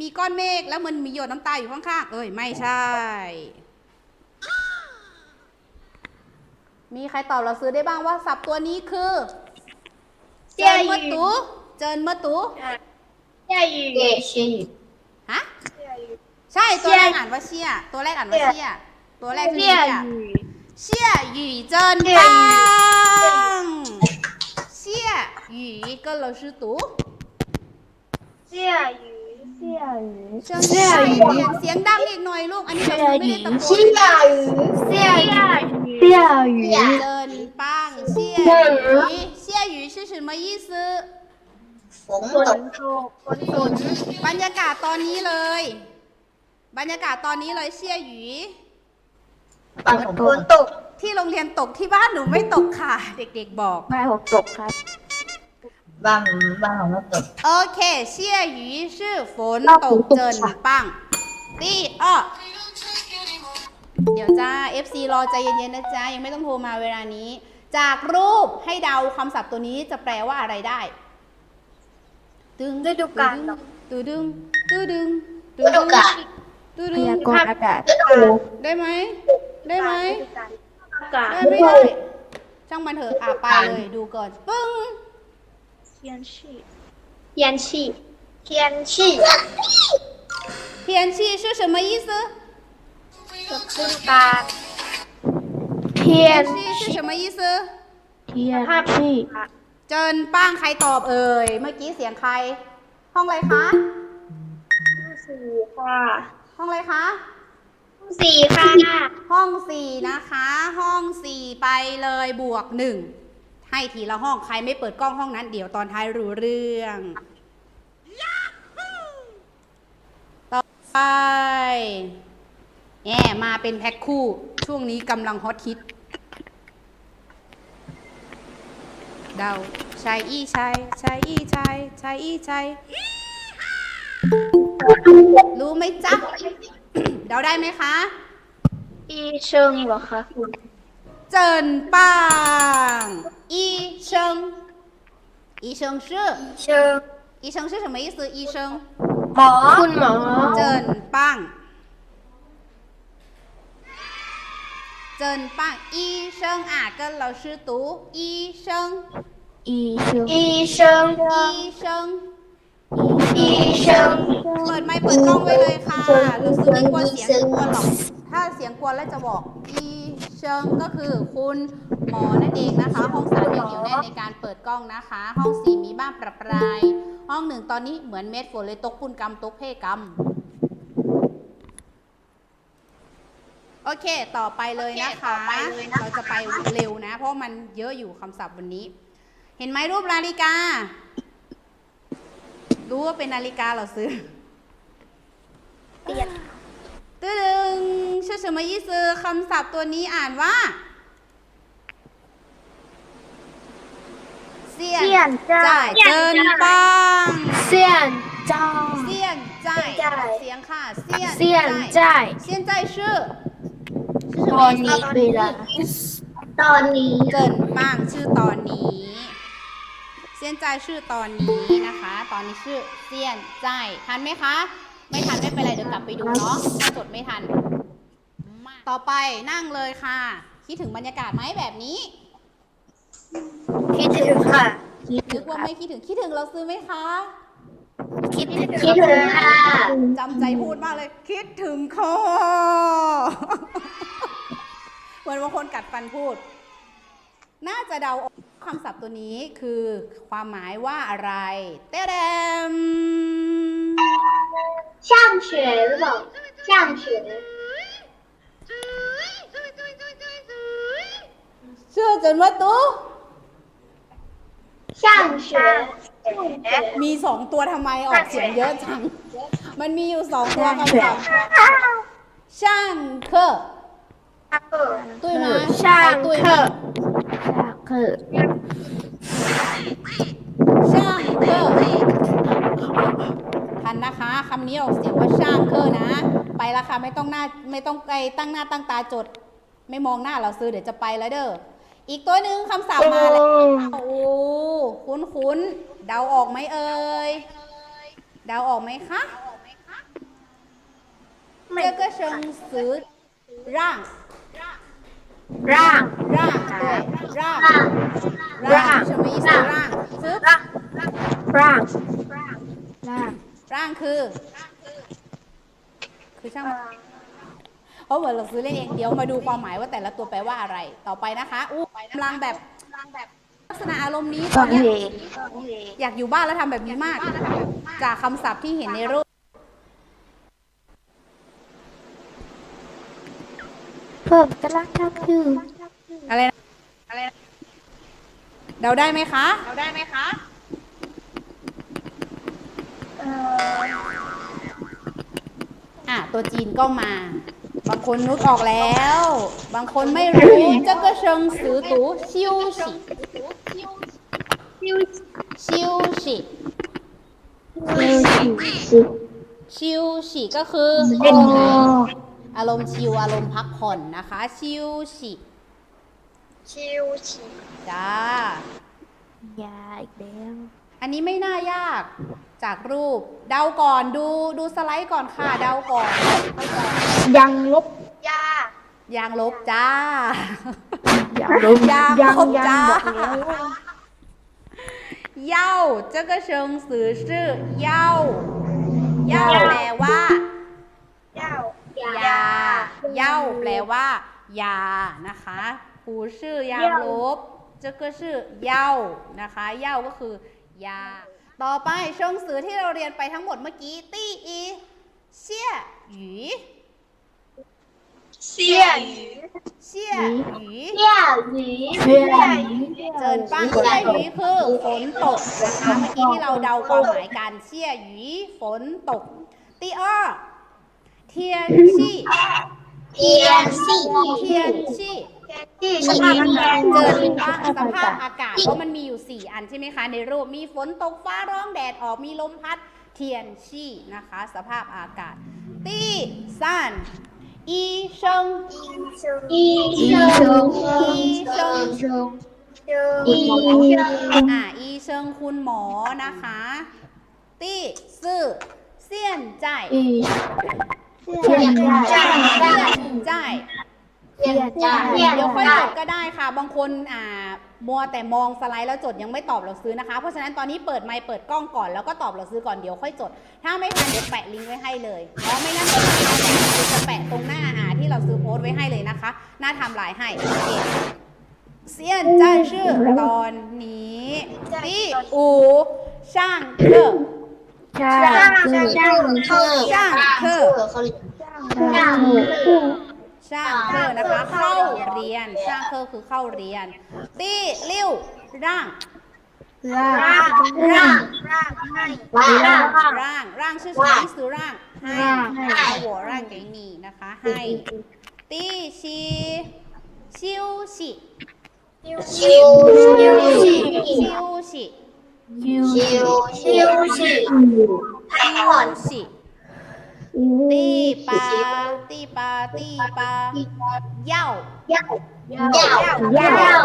มีก้อนเมฆแล้วมันมีหยดน้ำตาอยู่ข้างๆ เอ้ยไม่ใช่ มีใครตอบเราซื้อได้บ้างว่าสับตัวนี้คือ เจินเมตุเจินเมตุเจียยูเชียชีฮะใช่ตัวแรกอ่านว่าเชียตัวแรกอ่านว่าเชียตัวแรกคือเชียเชียหยูเจินปังเชียหยูก็เราชื่อตูเชียหยู เชิญใช่เปลี่ยนเสียงดังอีกหน่อยลูก อันนี้เราไม่ได้ตะโกน 下雨，下雨下雨 เจินปังเชี่ยหยีเชี่ยหยี是什么意思冯董，ฝนตกฝนตก บรรยากาศตอนนี้เลย บรรยากาศตอนนี้เลยเชี่ยหยี 帮我 ฝนตก ที่โรงเรียนตกที่บ้านหนูไม่ตกค่ะ เด็กๆบอก ไม่ฝนตกครับ บ้างบ้างแล้วตกโอเคเชี่ยหยีชื่อฝนตกจินปังตีอ้อเดี๋ยวจ้า FC รอใจเย็นๆนะจ้ายังไม่ต้องโทรมาเวลานี้ จากรูปให้เดาคำศัพท์ตัวนี้จะแปลว่าอะไรได้ ตึงฤดูการตูดึงตูดึงตูดึงตูดึงพยากรณ์อากาศได้ไหม ได้ไหมได้ไม่ได้ช่างมันเถอะอะไปเลยดูก่อน ปึ้ง 天气天气，天气，天气是什么意思？ ฤดูกาลเทียน 天气是什么意思？ เทียนชี เจินป้างใครตอบเอ่ย เมื่อกี้เสียงใคร ห้องอะไรคะ สี่ค่ะ ห้องอะไรคะ สี่ค่ะ ห้องสี่นะคะ ห้องสี่ไปเลยบวกหนึ่ง ให้ทีละห้องใครไม่เปิดกล้องห้องนั้นเดี๋ยวตอนท้ายรู้เรื่องต่อไปแง่มาเป็นแพ็คคู่ ช่วงนี้กำลังฮอตฮิตเดาชายอีชายชายอีชายชายอีชายรู้ไหมจ๊ะ เดาได้ไหมคะ อีเชิงเหรอคะ เจินปัง医生医生是 เชิง 医生是什么意思医生 หมอ คุณหมอ เจินปังเจินปัง医生อ่ะ跟老师读医生 อีเชิง 医生，医生医生， เปิดไมค์เปิดกล้องไว้เลยค่ะเราซื้อไม่กลัวเสียงกลัวหรอก ถ้า เสียงกลัวแล้วจะบอกอีเชิงก็คือคุณหมอนั่นเองนะคะ ห้องสามยังเหนียวแน่นในการเปิดกล้องนะคะ ห้องสี่มีบ้างประปราย ห้องหนึ่งตอนนี้เหมือนเม็ดฝนเลยตกปุนกรรมตกเพกรรมโอเค ต่อไปเลยนะคะ เราจะไปเร็วนะ เพราะมันเยอะอยู่คำศัพท์วันนี้ เห็นไหมรูปนาฬิกา รู้ว่าเป็นนาฬิกาเหราซื้อเตึดึงชื่อชื่อมายี่ซือคำศัพท์ตัวนี้อ่านว่าเสี่ยนจ่ายจเกินปังเสี่ยนจ้า เสี่ยนจ่ายจเสียงค่ะเสี่ยงเนจ่ายเสี่ยงจ่ายชื่อตอนนี้เวลตอนนี้เกินปังชื่อตอนนี้ เสี่ยงจ่ายชื่อตอนนี้นะคะ ตอนนี้ชื่อเสี่ยงจ่ายทันไหมคะ ไม่ทันไม่เป็นไรเดี๋ยวกลับไปดูเนาะถ้าจดไม่ทัน ต่อไปนั่งเลยค่ะ คิดถึงบรรยากาศไหมแบบนี้ คิดถึงค่ะนึกว่าไม่คิดถึงคิดถึงเราซื้อไหมคะ คิดถึงคิดถึงค่ะจำใจพูดมากเลย คิดถึงค่ะเหมือนบางคนกัดฟันพูด น่าจะเดาออกคำศัพท์ตัวนี้คือความหมายว่าอะไร เต้เด 学หรือเปล่า上学 เชื่อจนว่าตู้ 上学 มีสองตัวทำไมออกเสียงเยอะจัง มันมีอยู่สองตัวคำศัพท์ช่างเคอตุ้ยมา ช่าง ตุ้ย เค มา อช่างเคอ ช่างเคอทันนะคะคำนี้ออก เสียงว่าช่างเคอนะ ไปและค่ะไม่ต้องหน้าไม่ต้องไปตั้งหน้าตั้งตาจด ไม่มองหน้าเราซื้อเดี๋ยวจะไปแล้วเด้ออีกตัวหนึ่งคำศัพท์มาแล้ว โอ้คุ้นคุ้นๆเดาออกไหมเอ่ย เดาออกไหมคะ 这个生词让ร่าง 让对让让什么意思让是 ร่างร่างร่าง ร่างคือ คือช่างมันเพราะเหมือนเราซื้อเล่นเองเดี๋ยวมาดูความหมายว่าแต่ละตัวแปลว่าอะไร ต่อไปนะคะอู้กำลังแบบลักษณะอารมณ์นี้ตอนเนี้ยอยากอยู่บ้านแล้วทำแบบนี้มาก จากคำศัพท์ที่เห็นในรูปเพิ่มกำลังทำอยู่อะไรนะอะไรนะเดาได้ไหมคะเดาได้ไหมคะ อะ ตัวจีนก็มา บางคนนึกออกแล้ว บางคนไม่รู้จะก็เชิงสือตูชิวสิชิวสิชิวสิก็คืออารมณ์ชิวอารมณ์พักผ่อนนะคะ ชิวสิชิวสิจ้ายาอีกแล้ว อันนี้ไม่น่ายากจากรูป เดาก่อนดูดูสไลด์ก่อนค่ะ เดาก่อน ยังลบยาย างลบจ้า ยังลบ ยัง ยัง ลบ ยัง จ้า บอกแล้ว เย้า这个生词是เย้าเย้าแปลว่า เจ้าย าเย้าแปลว่า ยานะคะ不是ยางลบ这个是เย้านะคะเย้าก็คือ ยา ต่อไปชงสือที่เราเรียนไปทั้งหมดเมื่อกี้ ตี้อีเชี่ยหยีเชี่ยหยีเชี่ยหยีเชี่ยหยีเชี่ยหยีเจินปังเชี่ยหยีคือฝนตกนะคะเมื่อกี้ที่เราเดาความหมายกันเชี่ยหยีฝนตก ตีอ้อเทียนชี่เทียนชี่เทียนชี่ ที่สภาพอากาศเกิดสภาพอากาศเพราะมันมีอยู่ 4 อันใช่ไหมคะ ในรูปมีฝนตกฟ้าร้องแดดออกมีลมพัดเทียนชี่นะคะ สภาพอากาศตีซันอีเชิงอีเชิงอีเชิงอีชงอ่าอีเชิงคุณหมอนะคะตีซื่อเสี่ยนใจเซียนใจเซียนใจ เขียนจ้ะเดี๋ยวค่อยจดก็ได้ค่ะ บางคนอ่ามัวแต่มองสไลด์แล้วจดยังไม่ตอบเราซื้อนะคะ เพราะฉะนั้นตอนนี้เปิดไมค์เปิดกล้องก่อนแล้วก็ตอบเราซื้อก่อนเดี๋ยวค่อยจด ถ้าไม่ทันเดี๋ยวแปะลิงก์ไว้ให้เลยเพราะไม่งั้นเดี๋ยวเราจะแปะตรงหน้าอ่าที่เราซื้อโพสต์ไว้ให้เลยนะคะ หน้าทำลายให้โอเคเซียนจ้าชื่อตอนนี้พี่อูช่างเถอช่าจ้างจ้างเธอช่างเธอ จ้างเธอ ซางเคอนะคะ เข้าเรียนซางเคอคือเข้าเรียน ตี้ลิ้วร่างร่างร่างร่างร่างร่างร่างชื่อสุยคือร่างให้ให้หัวร่างแกนีนะคะให้ตี้ชีชิวชิชิวชิชิวชิชิวชิชิวชิให้ผ่อนชิ ตีปลาตีปลาตีปลาเย่าเย่าเย่าเย่าเย่า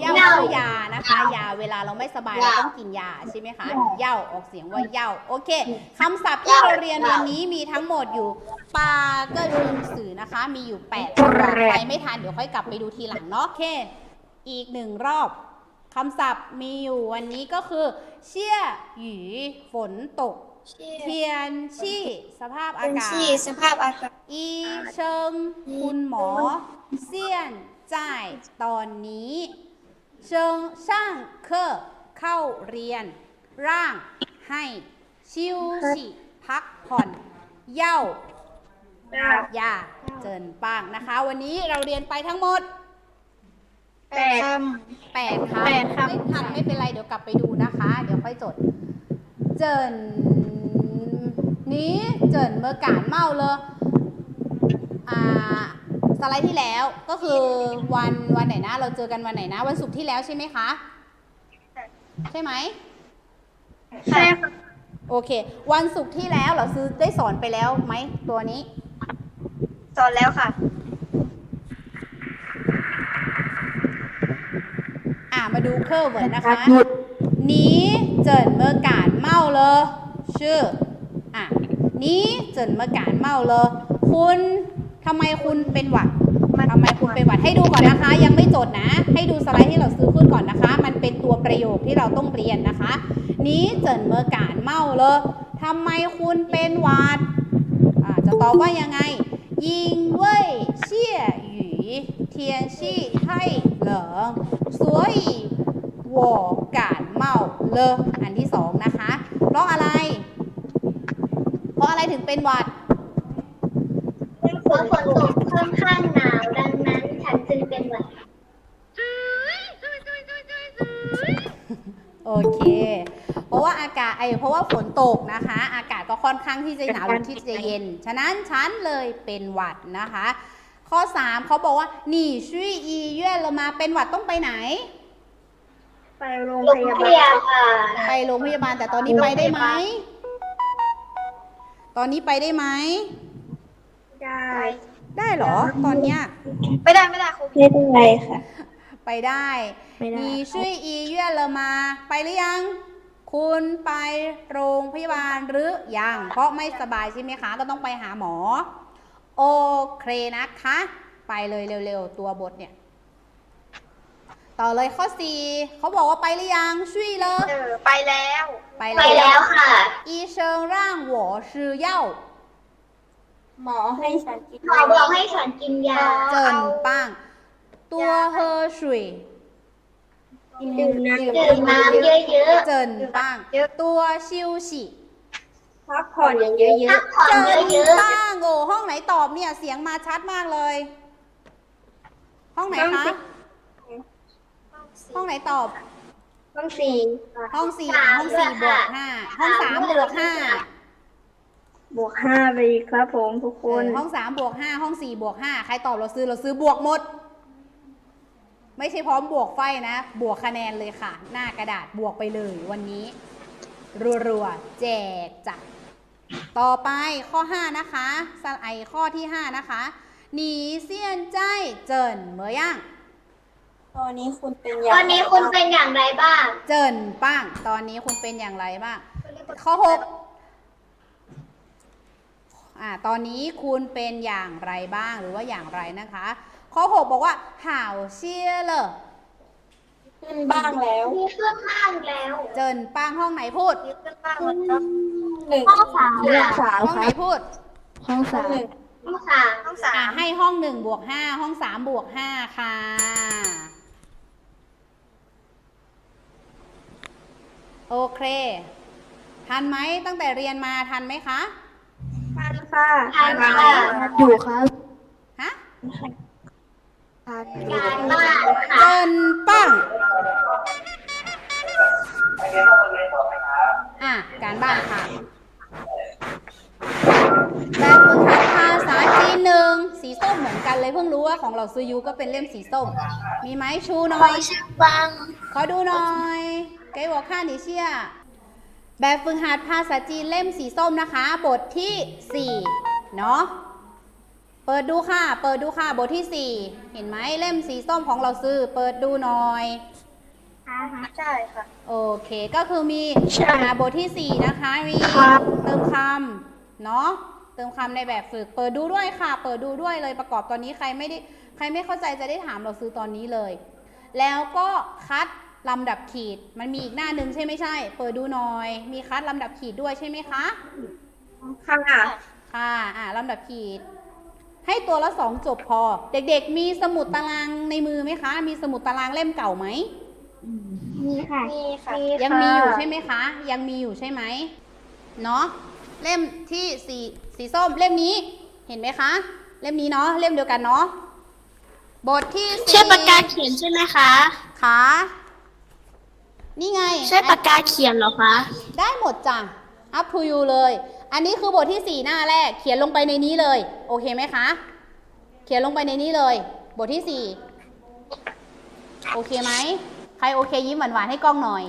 เย่ายานะคะ ยาเวลาเราไม่สบายเราต้องกินยาใช่ไหมคะเย่าออกเสียงว่าเย่าโอเค คำศัพท์ที่เราเรียนวันนี้มีทั้งหมดอยู่ปาก็คือสือนะคะ มีอยู่แปดใครไม่ทันเดี๋ยวค่อยกลับไปดูทีหลังเนาะโอเค อีกหนึ่งรอบคำศัพท์มีอยู่วันนี้ก็คือ เชี่ยหยีฝนตก เทียนชี่สภาพอากาศ ที่สภาพอากาศ อีเชิงคุณหมอ เซียนจ่ายตอนนี้ เชิงช่างเคอเข้าเรียน ร่างให้ชิวฉีพักผ่อน เย่ายาเจินปังนะคะ วันนี้เราเรียนไปทั้งหมด แปดคแปดคำแปดคำ ไม่ทันไม่เป็นไรเดี๋ยวกลับไปดูนะคะ เดี๋ยวค่อยจด เจิน นี้เจินเมื่อการเมาเลยอ่าสไลด์ที่แล้วก็คือวันวันไหนนะ เราเจอกันวันไหนนะ วันศุกร์ที่แล้วใช่ไหมคะ ใช่ไหมำใช่ค่ะโอเค วันศุกร์ที่แล้วเราซื้อได้สอนไปแล้วไหมตัวนี้ สอนแล้วค่ะ อ่ามาดูเคอร์เวิร์ดนะคะ นี้เจินเมื่อการเมาเลยชื่ออะ นี้เจินเมื่อการเมาเลย คุณทำไมคุณเป็นหวัดทำไมคุณเป็นหวัดให้ดูก่อนนะคะ ยังไม่จดนะ ให้ดูสไลด์ที่เราซื้อขึ้นก่อนนะคะ มันเป็นตัวประโยคที่เราต้องเรียนนะคะ นี้เจินเมื่อการเมาเลยทำไมคุณเป็นหวัดจะตอบว่ายังไง ยิงเว่ยเชี่ยหยีเทียนชี่ไทเหลิงสวยหัวกาดเมาเลออันที่สองนะคะเพราะอะไร ราะอะไรถึงเป็นหวัด เพราะฝนตกค่อนข้างหนาวดังนั้นฉันจึงเป็นหวัดโอเค เพราะว่าอากาศไอเพราะว่าฝนตกนะคะ อากาศก็ค่อนข้างที่จะหนาวหรือที่จะเย็น ฉะนั้นฉันเลยเป็นหวัดนะคะ ข้อ 3เขาบอกว่าหนี่ชุยอีเย่เรามาเป็นหวัดต้องไปไหน ไปโรงโรพงยาพบาลยาบาล ไปโรงพยาบาลแต่ตอนนี้ไปได้ไหม ตอนนี้ไปได้ไหม ได้ ได้เหรอ ตอนเนี้ย ไม่ได้ไม่ได้โควิดไม่ได้ค่ะ ไปได้ไม่ได้ มีช่วยอีเยื่อเรามา ไปหรือยัง คุณไปโรงพยาบาลหรือยัง เพราะไม่สบายใช่ไหมคะ ก็ต้องไปหาหมอ โอเคนะคะ ไปเลยเร็วๆ ตัวบทเนี่ย ต่อเลยข้อสี่เขาบอกว่าไปหรือยังช่วยเลยไปแล้ว ไปแล้วค่ะ อีเชิงร่างหัวชื่มอให้ฉันกินหมอบอกให้ฉันกินยาเจินปังตัวเฮอชุยดื่มน้ำน้ำเยอะเจินปังตัวชิวฉี่พักผ่อนอย่าเยๆพัอะกผ่อนเจนยอะป้างโอ้ห้องไหนตอบเนี่ยเสียงมาชัดมากเลย ห้องไหนคะ ห้องไหนตอบๆต้องสี่ห้องสี่อะห้องสี่บวกห้าห้องสามบวกห้าบวกห้าไปอีกครับผมทุกคเออน ห้องสามบวกห้าห้องสี่บวกห้าใครตอบเราซื้อเราซื้อบวกหมด ไม่ใช่พร้อมบวกไฟนะ บวกคะแนนเลยค่ะ หน้ากระดาษบวกไปเลยวันนี้ รัวๆแจกจ้ะต่อไปข้อ 5 นะคะสไลด์ข้อที่ 5 นะคะ หนีเซียนใจเจินเหมอย่าง ตอนนี้คุณเป็นๆตอนนี้คุณเป็นอย่างไรบ้าง เจินป้าง ตอนนี้คุณเป็นอย่างไรบ้าง ข้อ6อ่าตอนนี้คุณเป็นอย่างไรบ้างหรือว่าอย่างไรนะคะ ข้อ6บอกว่าห่าวเชี่ยเลอขึ้นบ้างแล้ว มีเครื่องข้างแล้วเจินป้างห้องไหนพูดขึ้นบ้างแล้วหนึ่งห้องสามห้องสามห้องคไหนรับพูดห้องสามห้องสามห้องสาอะมให้ห้องหนึ่งบวกห้าห้องสามบวกห้าค่ะ โอเค ทันไหมตั้งแต่เรียนมาทันไหมคะ ทันค่ะทานค่ะ อยู่ครับ ฮะทันการบ้านค่ะเจินปังอะ การบ้านค่ะแบบฝึกหัด ภาษาจีนหนึ่งสีส้มเหมือนกันเลยเพิ่งรู้ว่าของเราซื้อยูก็เป็นเล่มสีส้ม มีไหมชูหน่อยชื่อบังขอดูหน่อยเกหัวข้านิเชียแบบฝึกหัดภาษาจีนเล่มสีส้มนะคะ บทที่ 4 เนาะเปิดดูค่ะ เปิดดูค่ะ บทที่ 4 เห็นไหมเล่มสีส้มของเราซื้อ เปิดดูหน่อยใช่ค่ะ โอเค ก็คือมีใช่อ่าบทที่ 4 นะคะ มีครับเติมคำเนาะ เติมคำในแบบฝึก เปิดดูด้วยค่ะ เปิดดูด้วยเลยประกอบตอนนี้ใครไม่ได้ใครไม่เข้าใจจะได้ถามเราซื้อตอนนี้เลย แล้วก็คัดลำดับขีด มันมีอีกหน้าหนึ่งใช่ไม่ใช่ เปิดดูหน่อย มีคัดลำดับขีดด้วยใช่ไหมคะ ค่ะ ค่ะ อ่าลำดับขีด ให้ตัวละสองจบพอ เด็กๆ มีสมุดตารางในมือไหมคะ มีสมุดตารางเล่มเก่าไหม มีค่ะ มีค่ะ ยังมีอยู่ใช่ไหมคะ ยังมีอยู่ใช่ไหม เนาะ เล่มที่สีสีส้มเล่มนี้เห็นไหมคะ เล่มนี้เนาะเล่มเดียวกันเนาะบทที่สี่ใช่ปากกาเขียนใช่ไหมคะขานี่ไง ใช่ปากกาเขียนเหรอคะ ได้หมดจ้ะ up to you เลย อันนี้คือบทที่ 4 หน้าแรก เขียนลงไปในนี้เลย โอเคไหมคะ เขียนลงไปในนี้เลย บทที่ 4 โอเคไหม ใครโอเคยิ้มหวานๆให้กล้องหน่อย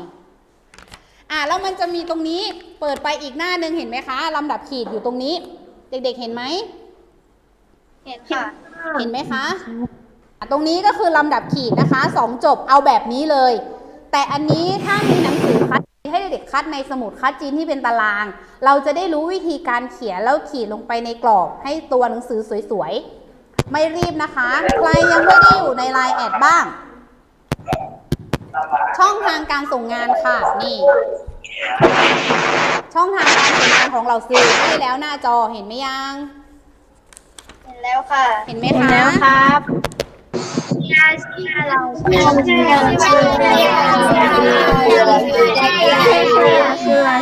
อะแล้วมันจะมีตรงนี้เปิดไปอีกหน้าหนึ่งเห็นไหมคะลำดับขีดอยู่ตรงนี้ เด็กๆเห็นไหมเห็นค่ะ เห็นไหมคะอะตรงนี้ก็คือลำดับขีดนะคะสองจบเอาแบบนี้เลย แต่อันนี้ถ้ามีหนังสือคัดให้เด็กๆคัดในสมุดคัดจีนที่เป็นตาราง เราจะได้รู้วิธีการเขียนแล้วขีดลงไปในกรอบให้ตัวหนังสือสวยๆ ไม่รีบนะคะ ใครยังไม่ได้อยู่ในไลน์แอดบ้าง ช่องทางการส่งงานค่ะ นี่ ช่องทางการส่งงานของเราซื้อให้แล้วหน้าจอเห็นไหมยัง เห็นแล้วค่ะเห็นไหมคะครับเชียร์เชียร์เราเชียร์เชียร์เชียร์เชียร์